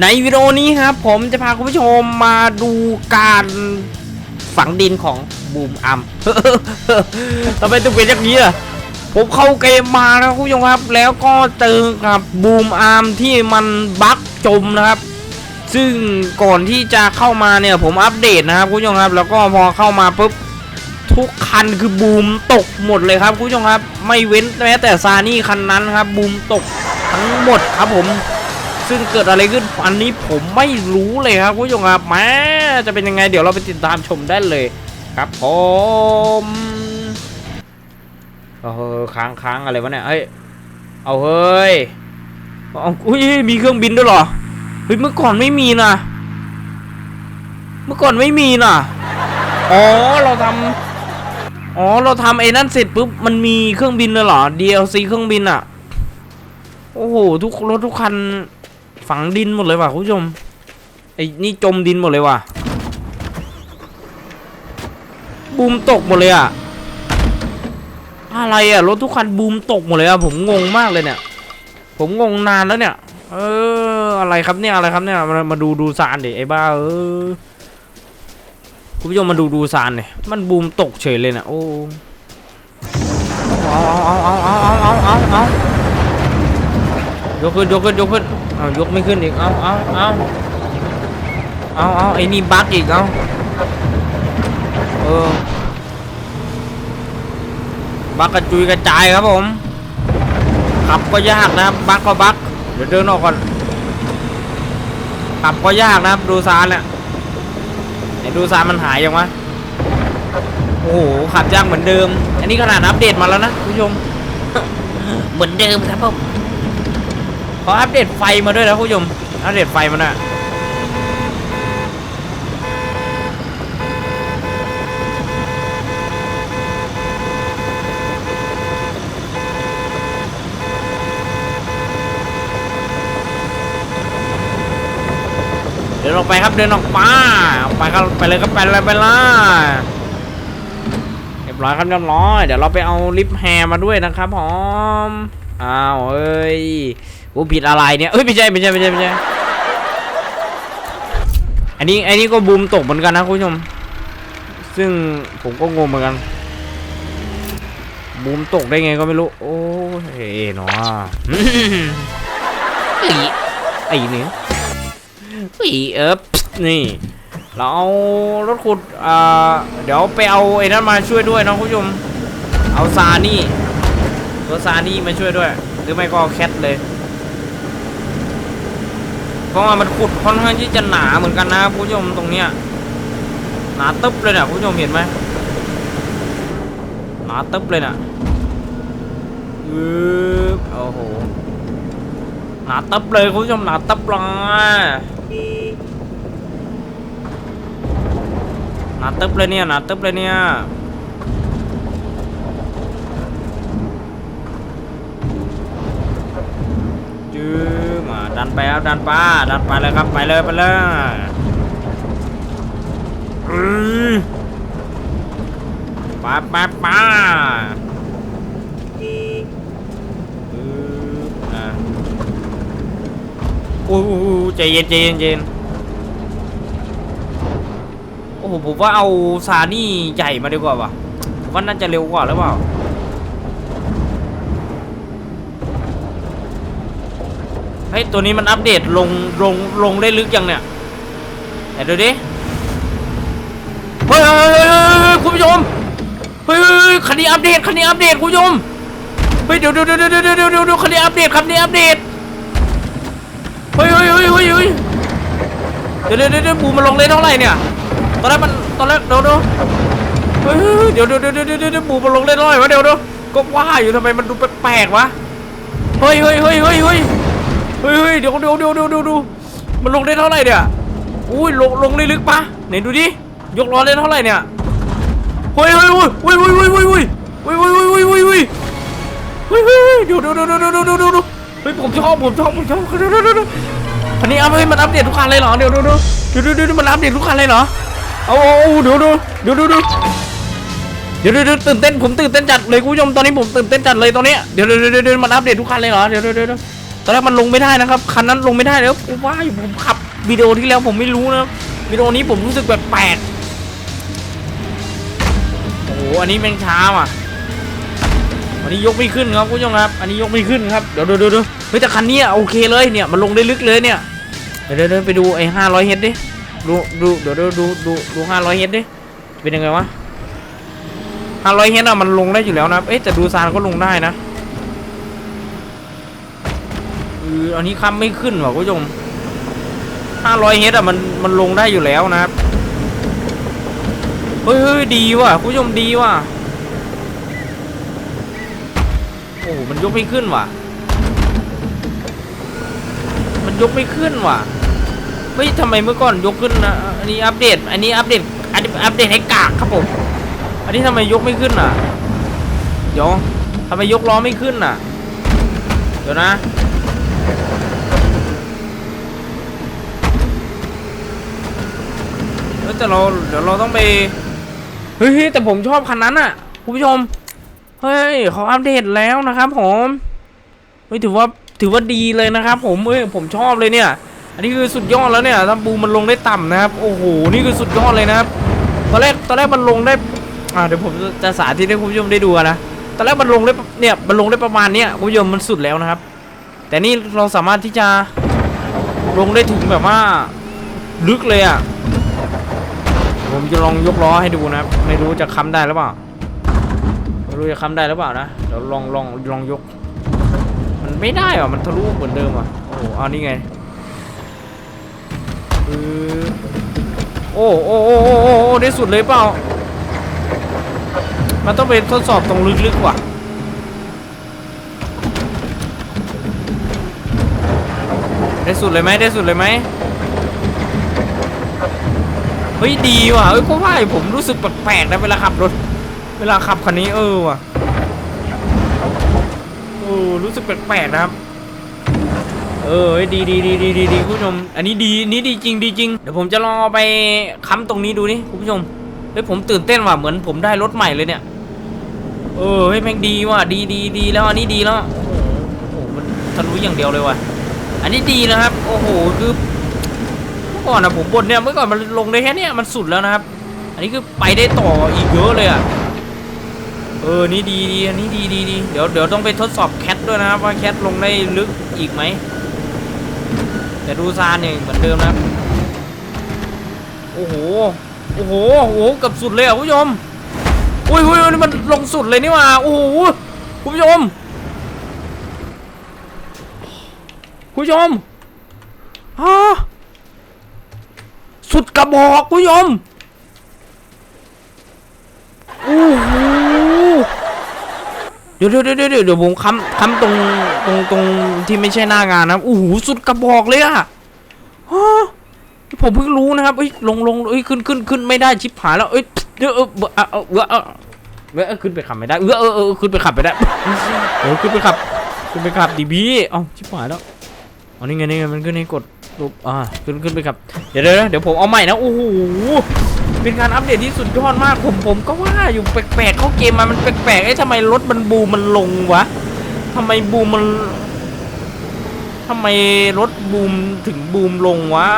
ในวิดีโอนี้ครับ ผมจะพาคุณผู้ชมมาดูการฝังดินของบูมอัมทำไมต้องเป็นอย่างนี้อะผมเข้าเกมมานะครับคุณผู้ชมครับ แล้วก็เจอกับบูมอาร์มที่มันบั๊กจมนะครับ ซึ่งก่อนที่จะเข้ามาเนี่ยผมอัปเดตนะครับคุณผู้ชมครับ แล้วก็พอเข้ามาปุ๊บทุกคันคือบูมตกหมดเลยครับคุณผู้ชมครับ ไม่เว้นแม้แต่ซานี่คันนั้นครับบูมตกทั้งหมดครับผม ซึ่งเกิดอะไรขึ้นอันนี้ผมไม่รู้เลยครับคุณผู้ชมครับแม้จะเป็นยังไงเดี๋ยวเราไปติดตามชมได้เลยครับผมเออค้างค้างอะไรวะเนี่ยเฮ้ยเอาเฮ้ยเอาอุ้ยมีเครื่องบินด้วยเหรอเฮ้ยเมื่อก่อนไม่มีนะเมื่อก่อนไม่มีนะอ๋อเราทำอ๋อเราทำไอ้นั่นเสร็จปุ๊บมันมีเครื่องบินเลยเหรอ DLC เครื่องบินอะโอ้โหทุกรถทุกคัน ฝังดินหมดเลยว่ะคุณผู้ชมไอ้นี่จมดินหมดเลยว่ะบูมตกหมดเลยอะอะไรอะรถทุกคันบูมตกหมดเลยอะผมงงมากเลยเนี่ย ผมงงนานแล้วเนี่ย เอออะไรครับเนี่ยอะไรครับเนี่ย มามาดูดูซานดิไอ้บ้าเออคุณผู้ชมมาดูดูซานดิมันบูมตกเฉยเลยเนี่ยโอ้เอาเอาเอาเอาเอาเอาเอาเอายกขึ้นยกขึ้นยกขึ้น เอายกไม่ขึ้นอีก เอาเอาเอาเอาเอาไอ้นี่บั๊กอีก เอาเออบั๊กกระจุยกระจายครับผม ขับก็ยากนะครับ บั๊กก็บั๊กเดี๋ยวเดินออกก่อน ขับก็ยากนะครับ ดูซานเนี่ยไอ้ดูซานมันหายยังวะ โอ้โห ขับยากเหมือนเดิม อันนี้ขนาดอัปเดตมาแล้วนะคุณผู้ชม เหมือนเดิมครับผม ขออัปเดตไฟมาด้วยนะคุณผู้ชมอัปเดตไฟมาหน่อยเดินออกไปครับเดินออกมาออกไปครับไปเลยครับไปเลยไปเลยเรียบร้อยครับเรียบร้อยเดี๋ยวเราไปเอาลิฟต์แฮร์มาด้วยนะครับผมอ้าวเอ้ย กูผิดอะไรเนี่ยเอ้ยไม่ใช่ไม่ใช่ไม่ใช่ไม่ใช่อันนี้อันนี้ก็บูมตกเหมือนกันนะคุณผู้ชม ซึ่งผมก็งงเหมือนกัน บูมตกได้ไงก็ไม่รู้ โอ้ยเอ๋เนาะไอ้ไอ้เนี่ยไอ้เอ๊บนี่ เราเอารถขุดอ่าเดี๋ยวไปเอาไอ้นั้นมาช่วยด้วยนะคุณผู้ชม เอาซานี่ตัวซานี่มาช่วยด้วย หรือไม่ก็เอาแคทเลยเพ ราะว่ามันขุดค่อนข้างที่จะหนาเหมือนกันนะผู้ชมตรงเนี้ยหนาตึ๊บเลยนะผู้ชมเห็นไหมหนาตึ๊บเลยนะอือโอ้โหหนาตึ๊บเลยคุณผู้ชมหนาตึ๊บเลยหนาตึ๊บเลยเนี่ยหนาตึ๊บเลยเนี่ยจื้อ นไปครับดันไปดันไปเลยครับไปเลยไปเลยอือไปไปไปอืออะโอ้โหใจเย็นใจเย็นใจเย็นโอ้โหผมว่าเอาซานี่ใหญ่มาดีกว่าว่ะผมว่าน่าจะเร็วกว่าหรือเปล่า เฮ้ยตัวนี้มันอัปเดตลงลงลงได้ลึกยังเนี่ยไหนดูดิเฮ้ยเฮ้ยเฮ้ยคุณผู้ชมเฮ้ยคันนี้อัปเดตคันนี้อัปเดตคุณผู้ชมเฮ้ยเดี๋ยวเดี๋ยวเดี๋ยวเดี๋ยวเดี๋ยวเดี๋ยวเดี๋ยวคันนี้อัปเดตคันนี้อัปเดตเฮ้ยเฮ้ยเฮ้ยเฮ้ยเฮ้ยเดี๋ยวเดี๋ยวเดี๋ยวบูมันลงเลยเท่าไหร่เนี่ยตอนแรกมันตอนแรกเดี๋ยวเดี๋ยวเฮ้ยเดี๋ยวเดี๋ยวเดี๋ยวเดี๋ยวเดี๋ยวบูมันลงเลยเท่าไหร่วะเดี๋ยวเดี๋ยวก็ว่าอยู่ทำไมมันดูแปลกๆวะเฮ้ยเฮ้ยเฮ้ยเฮ้ยเฮ้ย เดี๋ยวเดี๋ยวเดี๋ยวเดี๋ยวเดี๋ยวดูมันลงได้เท่าไหร่เนี่ยอุ้ยลงลงได้ลึกปะไหนดูดิยกล้อได้เท่าไหร่เนี่ยเฮ้ยเฮ้ยเฮ้ยเฮ้ยเฮ้ยเฮ้ยเฮ้ยเฮ้ยเฮ้ยเฮ้ยเฮ้ยเฮ้ยเฮ้ยเฮ้ยเดี๋ยวเดี๋ยวเดี๋ยวเดี๋ยวเดี๋ยวเดี๋ยวเดี๋ยวเฮ้ยผมชอบผมชอบผมชอบเดี๋ยวเดี๋ยวเดี๋ยวอันนี้อัพเอาไปมันอัปเดตทุกคันเลยเหรอเดี๋ยวเดี๋ยวเดี๋ยวเดี๋ยวเดี๋ยวเดี๋ยวมันอัปเดตทุกคันเลยเหรอเอาเอาเดี๋ยวเดี๋ยวเดี๋ยวเดี๋ยวเดี๋ยวเดี๋ยวเดี๋ยวตื่นเต้นผมตื่นเต้นจัดเลยคุณผู้ชมตอนนี้ผมตื่นเต้นจัดเลยตอนนี้เดี๋ยวเดี๋ยวเดี๋ยวเดี๋ยวมันอัปเดตทุกคันเลยเหรอเดี๋ยวเดี๋ยวเดี๋ยว อนแรกมันลงไม่ได้นะครับคันนั้นลงไม่ได้แล้วกูว่าอยู่ผมขับวิดีโอที่แล้วผมไม่รู้นะวิดีโอนี้ผมรู้สึกแบบแปลกโอ้โหอันนี้แม่งช้าว่ะอันนี้ยกไม่ขึ้นครับคุณผู้ชมครับ อันนี้ยกไม่ขึ้นครับเดี๋ยวดี๋ยวเดี๋ยวเดี๋ยวเฮ้ยแต่คันนี้อะโอเคเลยเนี่ยมันลงได้ลึกเลยเนี่ยเดี๋ยวเดี๋ยวไปดูไอ้ห้าร้อยเฮดดิดูดูเดี๋ยวดี๋ยวดูดูดูห้าร้อยเฮดดิเป็นยังไงวะห้าร้อยเฮดอะมันลงได้อยู่แล้วนะเอ๊ะแต่ดูซานก็ลงได้นะ เอออันนี้ค้ำไม่ขึ้นว่ะคุณผู้ชมห้าร้อยเฮดอะมันมันลงได้อยู่แล้วนะครับเฮ้ยเฮ้ยดีว่ะคุณผู้ชมดีว่ะโอ้มันยกไม่ขึ้นว่ะ มันยกไม่ขึ้นว่ะเฮ้ยทำไมเมื่อก่อนยกขึ้นนะอันนี้อัปเดต อันนี้อัปเดตอันนี้อัปเดตให้กากครับผมอันนี้ทำไมยกไม่ขึ้นอะเดี๋ยวทำไมยกล้อไม่ขึ้นอะ เดี๋ยวนะ ฮ้ยแต่เราเดี๋ยวเราต้องไปเฮ้ยแต่ผมชอบคันนั้นอะคุณผู้ชมเฮ้ยเขาอัปเดตแล้วนะครับผมเฮ้ยถือว่าถือว่าดีเลยนะครับ ผมเฮ้ยผมชอบเลยเนี่ย อันนี้คือสุดยอดแล้วเนี่ยถ้าบูมมันลงได้ต่ำนะครับโอ้โหนี่คือสุดยอดเลยนะครับตอนแรกตอนแรกมันลงได้อ่าเดี๋ยวผมจะสาธิตให้คุณผู้ชมได้ดูนะตอนแรกมันลงได้เนี่ยมันลงได้ประมาณเนี้ยคุณผู้ชมมันสุดแล้วนะครับ แต่นี่เราสามารถที่จะลงได้ถึงแบบว่าลึกเลยอะ ผมจะลองยกล้อให้ดูนะครับ ไม่รู้จะค้ำได้หรือเปล่า ไม่รู้จะค้ำได้หรือเปล่านะ เดี๋ยวลองลองลองยก มันไม่ได้ว่ะมันทะลุเหมือนเดิมอะ โอ้โหอานี่ไงโอ้โอ้โอ้โอ้โอ้โอ้ได้สุดเลยเปล่า มันต้องไปทดสอบตรงลึกๆว่ะได้สุดเลยไหมได้สุดเลยไหม เฮ้ยดีว่ะเฮ้ยเพราะว่าผมรู้สึกแปลกๆนะเวลาขับรถ เวลาขับคันนี้เออว่ะเออรู้สึกแปลกๆนะครับ เออเฮ้ยดีดีดีดีดีดีคุณผู้ชม อันนี้ดีนี่ดีจริงดีจริง เดี๋ยวผมจะลองไปค้ำตรงนี้ดูนี่คุณผู้ชม เฮ้ยผมตื่นเต้นว่ะเหมือนผมได้รถใหม่เลยเนี่ย เออเฮ้ยแม่งดีว่ะดีดีดีแล้วอันนี้ดีแล้ว โอ้โหมันทะลุอย่างเดียวเลยว่ะ อันนี้ดีนะครับ โอ้โหคือ มื่อก่อนอะผมบนเนี่ยเมื่อก่อนมันลงได้แค่เนี้ยมันสุดแล้วนะครับ อันนี้คือไปได้ต่ออีกเยอะเลยอะเออนี่ดีดีอันนี้ดีดีดีเดี๋ยวเดี๋ยวต้องไปทดสอบแคทด้วยนะครับว่าแคทลงได้ลึกอีกไหมแต่ดูซานเนี่ยเหมือนเดิมนะครับโอ้โหโอ้โหโอ้โหกับสุดเลยอะคุณผู้ชมอุ้ยอุ้ยนี่มันลงสุดเลยนี่หว่าโอ้โหคุณผู้ชมคุณผู้ชมฮะ สุดกระบอกคุณผู้ชมโอ้โหเดี๋ยวเดี๋ยวเดี๋ยวเดี๋ยวเดี๋ยวผมค้ำค้ำตรงตรงตรงที่ไม่ใช่หน้างานนะโอ้โหสุดกระบอกเลยอะฮะผมเพิ่งรู้นะครับเอ้ยลงลงเอ้ยขึ้นขึ้นขึ้นไม่ได้ชิบหายแล้วเอ้ยเดี๋ยวเออเออเออเออเอเออเอขึ้นไปขับไม่ได้เออเออเออขึ้นไปขับไปได้เดี๋ยวขึ้นไปขับ ขึ้นไปขับดีบีเอ้าชิบหายแล้วอ๋อนี่ไงนี่ไงมันขึ้นให้กด รูปอ่าขึ้นขึ้นไปครับ เดี๋ยวเดี๋ยวเดี๋ยวผมเอาใหม่นะโอ้โหเป็นการอัปเดตที่สุดยอดมากผมผมก็ว่าอยู่แปลกๆเข้าเกมมามันแปลกๆไอ้ทำไมรถมันบูมมันลงวะทำไมบูมมันทำไมรถบูมถึงบูมลงวะ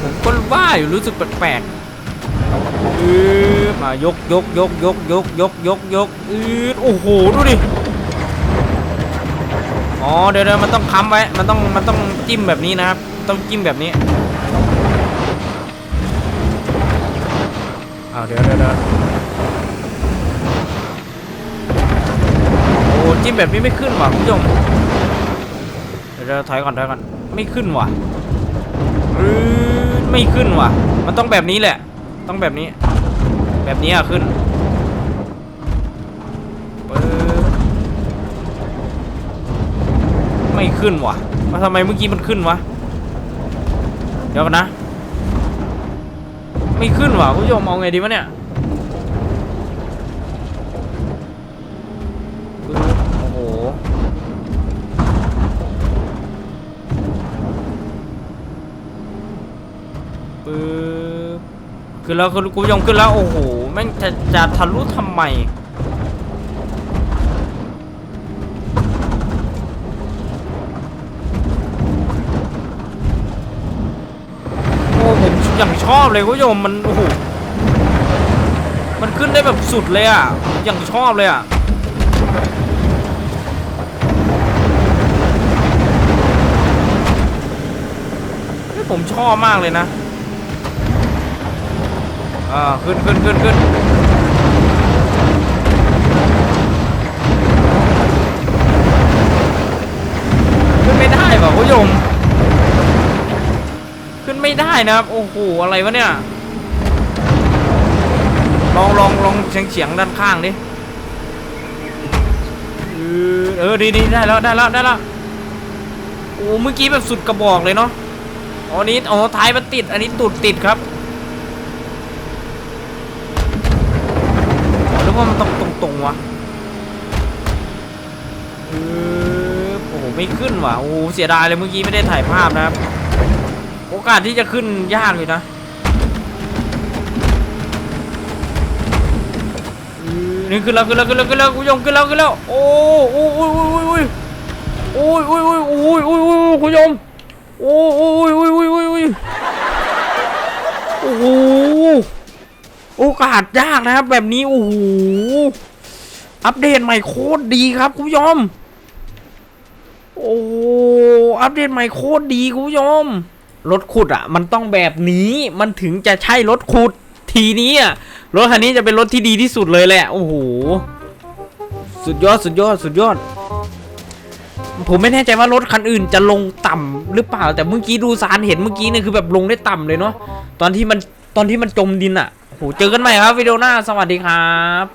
ผมก็ว่าอยู่รู้สึกแปลกๆอือมายกยกยกยกยกยกยกยกอือโอ้โหดูดิ อ๋อเดี๋ยวเดี๋ยวมันต้องค้ำไว้ มันต้องมันต้องจิ้มแบบนี้นะครับ ต้องจิ้มแบบนี้อ้าวเดี๋ยวเดี๋ยวเดี๋ยวโอ้จิ้มแบบนี้ไม่ขึ้นว่ะคุณผู้ชมเดี๋ยวเดี๋ยวถอยก่อนถอยก่อนไม่ขึ้นว่ะไม่ขึ้นว่ะ มันต้องแบบนี้แหละ ต้องแบบนี้ แบบนี้อะขึ้นปึ๊บ ไม่ขึ้นว่ะมาทำไมเมื่อกี้มันขึ้นวะ เดี๋ยวนะ ไม่ขึ้นว่ะคุณผู้ชมเอาไงดีวะเนี่ยปึ๊บโอ้โห ปึ๊บขึ้นแล้วคุณผู้ชมขึ้นแล้ว โอ้โห แม่งจะจะทะลุทำไม อย่างชอบเลยคุณผู้ชมมันโอ้โหมันขึ้นได้แบบสุดเลยอะอย่างชอบเลยอะผมชอบมากเลยนะอ่าขึ้นขึ้นขึ้นขึ้นขึ้นไม่ได้ป่ะคุณผู้ชม ขึ้ นได้นะครับ โอ้โห อะไรวะเนี่ย ลองลองลองเฉียงเฉียงๆด้านข้างดิเออเออดีดีได้แล้วได้แล้วได้แล้ว โอ้เมื่อกี้แบบสุดกระบอกเลยเนาะ อ๋อนี้อ๋อท้ายมันติด อันนี้ตูดติดครับอ๋อว่ามันตรงตรงตรงๆวะเออโอ้โหไม่ขึ้นว่ะ โอ้เสียดายเลยเมื่อกี้ไม่ได้ถ่ายภาพนะครับ อกาสที่จะขึ้นยากเลยนะอืมนี่ขึ้นแล้วขึ้นแล้วขึ้นแล้วขึ้นแล้วคุณผู้ชมขึ้นแล้วขึ้นแล้วโอ้โอ้โอ้โอ้โอ้โอ้โอ้โอ้โอ้โอ้โอ้โอ้คุณผู้ชมโอ้โอ้โอ้โอ้โอ้โอ้โอ้โอ้โหโอกาสยากนะครับ แบบนี้โอ้โหอัปเดตใหม่โคตรดีครับคุณผู้ชมโอ้อัปเดตใหม่โคตรดีคุณผู้ชม รถขุดอะ มันต้องแบบนี้มันถึงจะใช่รถขุดทีนี้อะรถคันนี้จะเป็นรถที่ดีที่สุดเลยแหละโอ้โหสุดยอดสุดยอดสุดยอด ผมไม่แน่ใจว่ารถคันอื่นจะลงต่ำหรือเปล่า แต่เมื่อกี้ดูสารเห็นเมื่อกี้เนี่ยคือแบบลงได้ต่ำเลยเนาะตอนที่มันตอนที่มันจมดินอะโอ้โหเจอกันใหม่ครับวิดีโอหน้าสวัสดีครับ